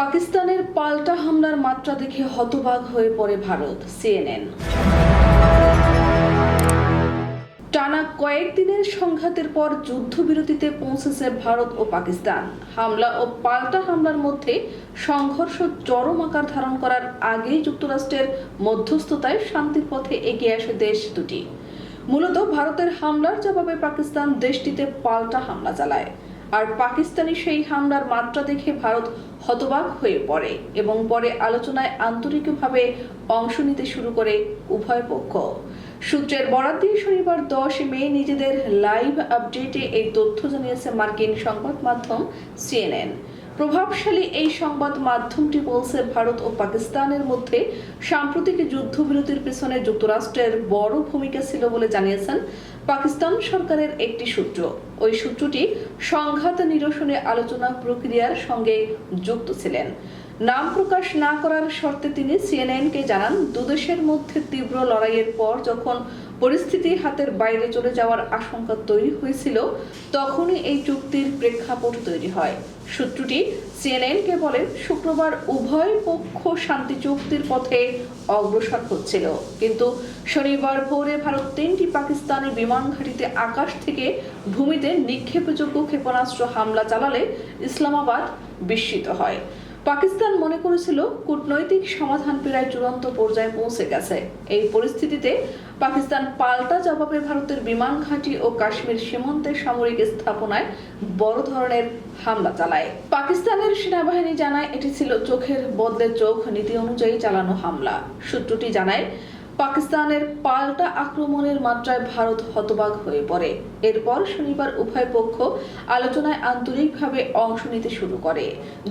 পাকিস্তানের পাল্টা হামলার মাত্রা দেখে হতবাক হয়ে পড়ে ভারত সিএনএন টানা কয়েকদিনের সংঘাতের পর যুদ্ধবিরতিতে পৌঁছেছে ভারত ও পাকিস্তান। হামলা ও পাল্টা হামলার মধ্যে সংঘর্ষ চরম আকার ধারণ করার আগেই যুক্তরাষ্ট্রের মধ্যস্থতায় শান্তির পথে এগিয়ে আসে দেশ দুটি। মূলত ভারতের হামলার জবাবে পাকিস্তান দেশটিতে পাল্টা হামলা চালায়। আর পাকিস্তানি সেই হামলার মাত্রা দেখে ভারত হতবাক হয়ে পড়ে এবং পরে আলোচনায় আন্তরিকভাবে অংশ নিতে শুরু করে উভয় পক্ষ। সূত্রের বরাত দিয়ে শনিবার দশ মে নিজেদের লাইভ আপডেটে এই তথ্য জানিয়েছে মার্কিন সংবাদ মাধ্যম সিএনএন। প্রভাবশালী এই সংবাদ মাধ্যমটি বলছে, ভারত ও পাকিস্তানের মধ্যে সাম্প্রতিক যুদ্ধবিরতির পেছনে যুক্তরাষ্ট্রের বড় ভূমিকা ছিল বলে জানিয়েছেন পাকিস্তান সরকারের একটি সূত্র। ওই সূত্রটি সংঘাত নিরসনে আলোচনা প্রক্রিয়ার সঙ্গে যুক্ত ছিলেন। নাম প্রকাশ না করার শর্তে তিনি সিএনএনকে জানান, দুদেশের মধ্যে তীব্র লড়াইয়ের পর যখন পরিস্থিতি হাতের বাইরে চলে যাওয়ার আশঙ্কা তৈরি হয়েছিল, তখনই এই চুক্তির প্রেক্ষাপট তৈরি হয়। সূত্রটি সিএনএনকে বলেন শুক্রবার উভয় পক্ষ শান্তি চুক্তির পথে অগ্রসর হচ্ছিল। কিন্তু শনিবার ভোরে ভারত তিনটি পাকিস্তানি বিমান ঘাঁটিতে আকাশ থেকে ভূমিতে নিক্ষেপযোগ্য ক্ষেপণাস্ত্র হামলা চালালে ইসলামাবাদ বিস্মিত হয়। পাকিস্তান মনে করেছিল কূটনৈতিক সমাধান প্রায় চূড়ান্ত পর্যায়ে পৌঁছে গেছে। এই পরিস্থিতিতে পাকিস্তান পাল্টা জবাবে ভারতের বিমান ঘাঁটি ও কাশ্মীর সীমান্তের সামরিক স্থাপনায় বড় ধরনের হামলা চালায়। পাকিস্তানের সেনাবাহিনী জানায়, এটি ছিল চোখের বদলে চোখ নীতি অনুযায়ী চালানো হামলা। সূত্রটি জানায় পাকিস্তানের পাল্টা আক্রমণের মাত্রায় ভারত হতবাক হয়ে পড়ে। এরপর শনিবার উভয় পক্ষ আলোচনায় আন্তরিকভাবে অংশ নিতে শুরু করে।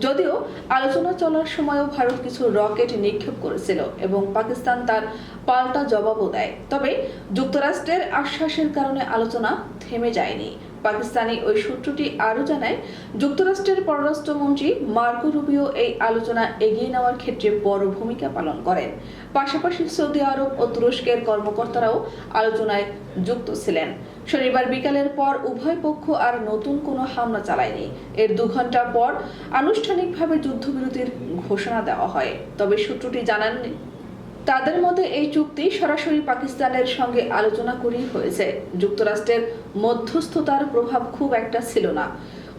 যদিও আলোচনা চলার সময়ও ভারত কিছু রকেট নিক্ষেপ করেছিল এবং পাকিস্তান তার পাল্টা জবাবও দেয়। তবে যুক্তরাষ্ট্রের আশ্বাসের কারণে আলোচনা থেমে যায়নি। পাকিস্তানি ওই সূত্রটি আরও জানায়, যুক্তরাষ্ট্রের পররাষ্ট্রমন্ত্রী মার্কো রুবিও এই আলোচনা এগিয়ে নেওয়ার ক্ষেত্রে বড় ভূমিকা পালন করেন। পাশাপাশি সৌদি আরব ও তুরস্কের কর্মকর্তারাও আলোচনায় যুক্ত ছিলেন। শনিবার বিকালের পর উভয় পক্ষ আর নতুন কোনো হামলা চালায়নি। এর দু ঘণ্টা পর আনুষ্ঠানিকভাবে যুদ্ধবিরতির ঘোষণা দেওয়া হয়। তবে সূত্রটি জানান তাদের মধ্যে এই চুক্তি সরাসরি পাকিস্তানের সঙ্গে আলোচনা করেই হয়েছে। যুক্তরাষ্ট্রের মধ্যস্থতার প্রভাব খুব একটা ছিল না।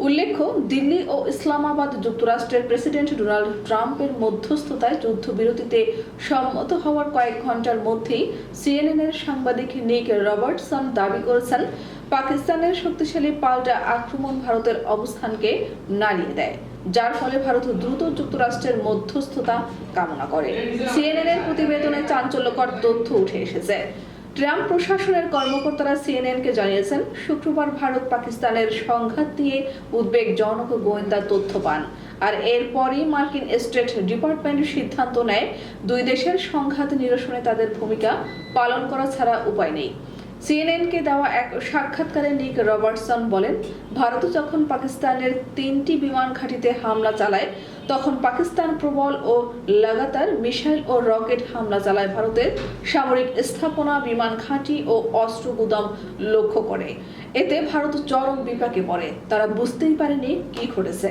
উল্লেখ্য, দিল্লি ও ইসলামাবাদ যুক্তরাষ্ট্রের প্রেসিডেন্ট ডোনাল্ড ট্রাম্পের মধ্যস্থতায় যুদ্ধবিরতিতে সম্মত হওয়ার কয়েক ঘণ্টার মধ্যেই সিএনএনের সাংবাদিক নিক রবার্টসন দাবি করেছেন, পাকিস্তানের শক্তিশালী পাল্টা আক্রমণ ভারতের অবস্থানকে নাড়িয়ে দেয়। যার ফলে ভারত দ্রুত যুক্তরাষ্ট্রের মধ্যস্থতা কামনা করে। সিএনএন এর প্রতিবেদনে চাঞ্চল্যকর তথ্য উঠে এসেছে। ট্রাম্প প্রশাসনের কর্মকর্তারা সিএনএনকে জানিয়েছেন, শুক্রবার ভারত পাকিস্তানের সংঘাত নিয়ে উদ্বেগজনক গোয়েন্দা তথ্য পান। আর এরপরই মার্কিন স্টেট ডিপার্টমেন্ট সিদ্ধান্ত নেয়, দুই দেশের সংঘাত নিরসনে তাদের ভূমিকা পালন করা ছাড়া উপায় নেই। সিএনএনকে দেওয়া এক সাক্ষাৎকারে নিক রবার্টসন বলেন, ভারত যখন পাকিস্তানের তিনটি বিমান ঘাঁটিতে হামলা চালায়, তখন পাকিস্তান প্রবল ও লাগাতার মিসাইল ও রকেট হামলা চালায় ভারতের সামরিক স্থাপনা, বিমান ঘাঁটি ও অস্ত্র গুদাম লক্ষ্য করে। এতে ভারত চরম বিপাকে পড়ে। তারা বুঝতেই পারেনি কি ঘটেছে।